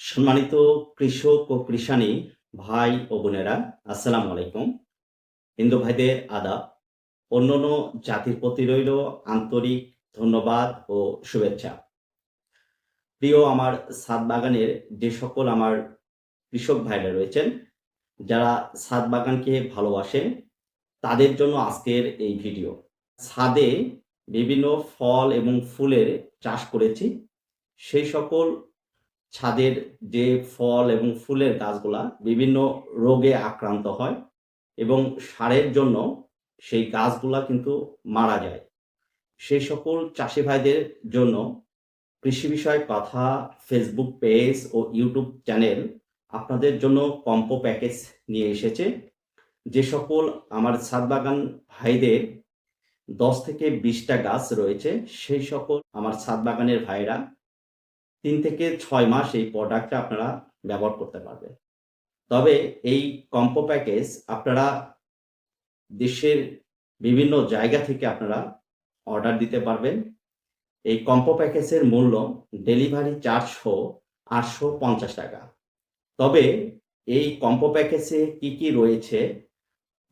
সম্মানিত কৃষক ও কৃষানী ভাই ও বোনেরা, আসসালামু আলাইকুম। হিন্দু ভাইদের আদাব অন্যান্য জাতির প্রতি রইল আন্তরিক ধন্যবাদ ও শুভেচ্ছা। প্রিয় আমার সাত বাগানের যে সকল আমার কৃষক ভাইরা রয়েছেন, যারা সাত বাগানকে ভালোবাসেন, তাদের জন্য আজকের এই ভিডিও। ছাদে বিভিন্ন ফল এবং ফুলের চাষ করেছি। সেই সকল ছাদের যে ফল এবং ফুলের গাছগুলা বিভিন্ন রোগে আক্রান্ত হয় এবং সারের জন্য সেই গাছগুলা কিন্তু মারা যায়। সেই সকল চাষি ভাইদের জন্য কৃষি বিষয়ক কথা ফেসবুক পেজ ও ইউটিউব চ্যানেল আপনাদের জন্য কম্পো প্যাকেজ নিয়ে এসেছে। যে সকল আমার ছাদ বাগান ভাইদের দশ থেকে বিশটা গাছ রয়েছে, সেই সকল আমার ছাদ বাগানের ভাইরা তিন থেকে ছয় মাস এই প্রোডাক্টটা আপনারা ব্যবহার করতে পারবেন। তবে এই কম্পো প্যাকেজ আপনারা দেশের বিভিন্ন জায়গা থেকে আপনারা অর্ডার দিতে পারবেন। এই কম্পো প্যাকেজের মূল্য ডেলিভারি চার্জ সহ আটশো পঞ্চাশ টাকা। তবে এই কম্পো প্যাকেজে কি কি রয়েছে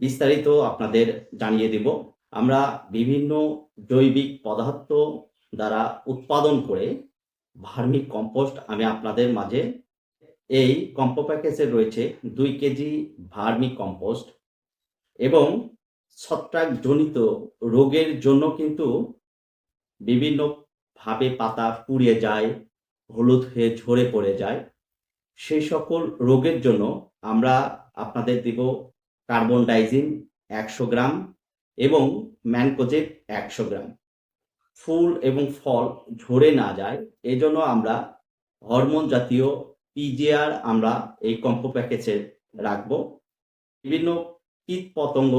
বিস্তারিত আপনাদের জানিয়ে দিব। আমরা বিভিন্ন জৈবিক পদার্থ দ্বারা উৎপাদন করে ভার্মিক কম্পোস্ট আমি আপনাদের মাঝে এই কম্পো প্যাকেজে রয়েছে দুই কেজি ভার্মিক কম্পোস্ট এবং ছত্রাক জনিত রোগের জন্য কিন্তু বিভিন্ন ভাবে পাতা পুড়িয়ে যায়, হলুদ হয়ে ঝরে পড়ে যায়। সেই সকল রোগের জন্য আমরা আপনাদের দিব কার্বন ডাইজিন একশো গ্রাম এবং ম্যানকোজেব একশো গ্রাম। ফুল এবং ফল ঝরে না যায়। এজন্য আমরা হরমোন জাতীয় পিজিআর আমরা এই কম্পো প্যাকেজে রাখব। বিভিন্ন কীট পতঙ্গ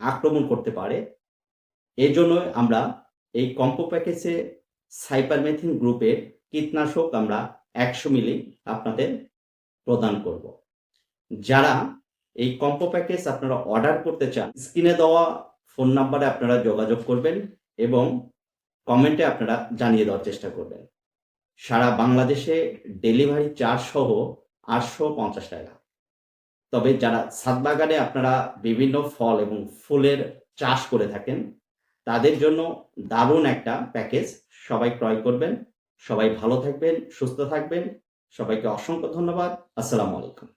আক্রমণ করতে পারে। এই জন্য আমরা এই কম্পো প্যাকেজে সাইপারমেথিন গ্রুপের কীটনাশক আমরা একশো মিলি আপনাদের প্রদান করব। যারা এই কম্পো প্যাকেজ আপনারা অর্ডার করতে চান, স্ক্রিনে দেওয়া ফোন নাম্বারে আপনারা যোগাযোগ করবেন এবং কমেন্টে আপনারা জানিয়ে দেওয়ার চেষ্টা করবেন। সারা বাংলাদেশে ডেলিভারি চার্জ সহ আটশো পঞ্চাশ টাকা। তবে যারা ছাদ বাগানে আপনারা বিভিন্ন ফল এবং ফুলের চাষ করে থাকেন, তাদের জন্য দারুণ একটা প্যাকেজ সবাই ক্রয় করবেন। সবাই ভালো থাকবেন, সুস্থ থাকবেন। সবাইকে অসংখ্য ধন্যবাদ। আসসালামু আলাইকুম।